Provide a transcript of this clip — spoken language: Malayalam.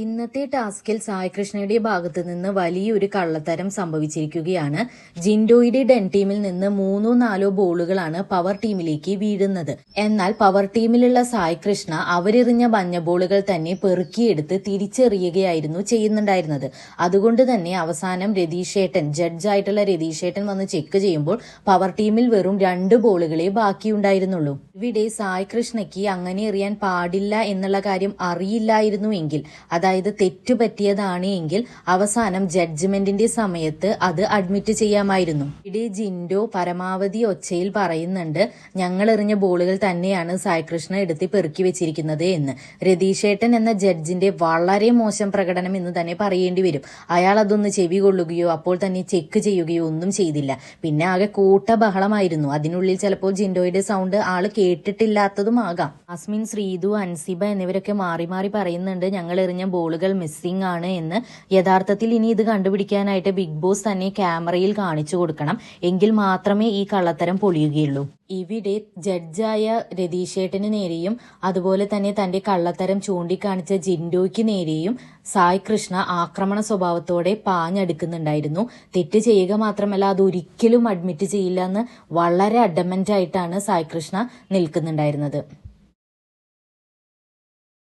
ഇന്നത്തെ ടാസ്കിൽ സായികൃഷ്ണയുടെ ഭാഗത്തു നിന്ന് വലിയൊരു കള്ളത്തരം സംഭവിച്ചിരിക്കുകയാണ്. ജിൻഡോയുടെ ഡെൻ ടീമിൽ നിന്ന് മൂന്നോ നാലോ ബോളുകളാണ് പവർ ടീമിലേക്ക് വീഴുന്നത്. എന്നാൽ പവർ ടീമിലുള്ള സായികൃഷ്ണ അവരെറിഞ്ഞ മഞ്ഞ ബോളുകൾ തന്നെ പെറുക്കിയെടുത്ത് തിരിച്ചെറിയുകയായിരുന്നു ചെയ്യുന്നുണ്ടായിരുന്നത്. അതുകൊണ്ട് തന്നെ അവസാനം രതീഷേട്ടൻ ജഡ്ജായിട്ടുള്ള രതീഷേട്ടൻ വന്ന് ചെക്ക് ചെയ്യുമ്പോൾ പവർ ടീമിൽ വെറും രണ്ട് ബോളുകളെ ബാക്കിയുണ്ടായിരുന്നുള്ളൂ. ഇവിടെ സായികൃഷ്ണയ്ക്ക് അങ്ങനെ എറിയാൻ പാടില്ല എന്നുള്ള കാര്യം അറിയില്ലായിരുന്നുവെങ്കിൽ അതായത് തെറ്റുപറ്റിയതാണ് എങ്കിൽ അവസാനം ജഡ്ജ്മെന്റിന്റെ സമയത്ത് അത് അഡ്മിറ്റ് ചെയ്യാമായിരുന്നു. ഇവിടെ ജിൻഡോ പരമാവധി ഒച്ചയിൽ പറയുന്നുണ്ട് ഞങ്ങൾ എറിഞ്ഞ ബോളുകൾ തന്നെയാണ് സായികൃഷ്ണ എടുത്ത് പെറുക്കി വെച്ചിരിക്കുന്നത് എന്ന്. രതീഷേട്ടൻ എന്ന ജഡ്ജിന്റെ വളരെ മോശം പ്രകടനം എന്ന് തന്നെ പറയേണ്ടി വരും. അയാൾ അതൊന്ന് ചെവി കൊള്ളുകയോ അപ്പോൾ തന്നെ ചെക്ക് ചെയ്യുകയോ ഒന്നും ചെയ്തില്ല. പിന്നെ ആകെ കൂട്ട ബഹളമായിരുന്നു അതിനുള്ളിൽ ചിലപ്പോൾ ജിൻഡോയുടെ സൗണ്ട് ആൾ കേട്ടിട്ടില്ലാത്തതുമാകാം. അസ്മിൻ ശ്രീതു അൻസിബ എന്നിവരൊക്കെ മാറി മാറി പറയുന്നുണ്ട് ഞങ്ങൾ എറിഞ്ഞ ബോളുകൾ മിസ്സിംഗ് ആണ് എന്ന് യഥാർത്ഥത്തിൽ ഇനി ഇത് കണ്ടുപിടിക്കാനായിട്ട് ബിഗ് ബോസ് തന്നെ ക്യാമറയിൽ കാണിച്ചു കൊടുക്കണം. എങ്കിൽ മാത്രമേ ഈ കള്ളത്തരം പൊളിയുകയുള്ളൂ. ഇവിടെ ജഡ്ജായ രതീഷേട്ടന് നേരെയും അതുപോലെ തന്നെ തന്റെ കള്ളത്തരം ചൂണ്ടിക്കാണിച്ച ജിൻഡോയ്ക്ക് നേരെയും സായ് കൃഷ്ണ ആക്രമണ സ്വഭാവത്തോടെ പാഞ്ഞെടുക്കുന്നുണ്ടായിരുന്നു. തെറ്റ് ചെയ്യുക മാത്രമല്ല അത് ഒരിക്കലും അഡ്മിറ്റ് ചെയ്യില്ല എന്ന് വളരെ അഡമന്റ് ആയിട്ടാണ് സായ് കൃഷ്ണ നിൽക്കുന്നുണ്ടായിരുന്നത്.